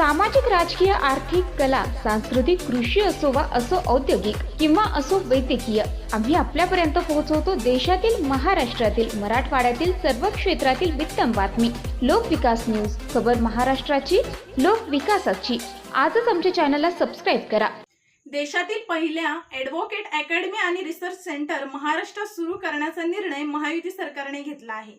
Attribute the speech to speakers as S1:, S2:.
S1: सामाजिक राजकीय आर्थिक कला सांस्कृतिक कृषी असो वा असो औद्योगिक किंवा असो वैद्यकीय आम्ही आपल्यापर्यंत पोहोचवतो देशातील महाराष्ट्रातील मराठवाड्यातील सर्व क्षेत्रातील वित्तम बातमी. लोकविकास न्यूज खबर महाराष्ट्राची लोकविकासाची आजच आमच्या चॅनलला सबस्क्राईब करा.
S2: देशातील पहिल्या ॲडव्होकेट अकॅडमी आणि रिसर्च सेंटर महाराष्ट्रात सुरू करण्याचा निर्णय महायुती सरकारने घेतला आहे.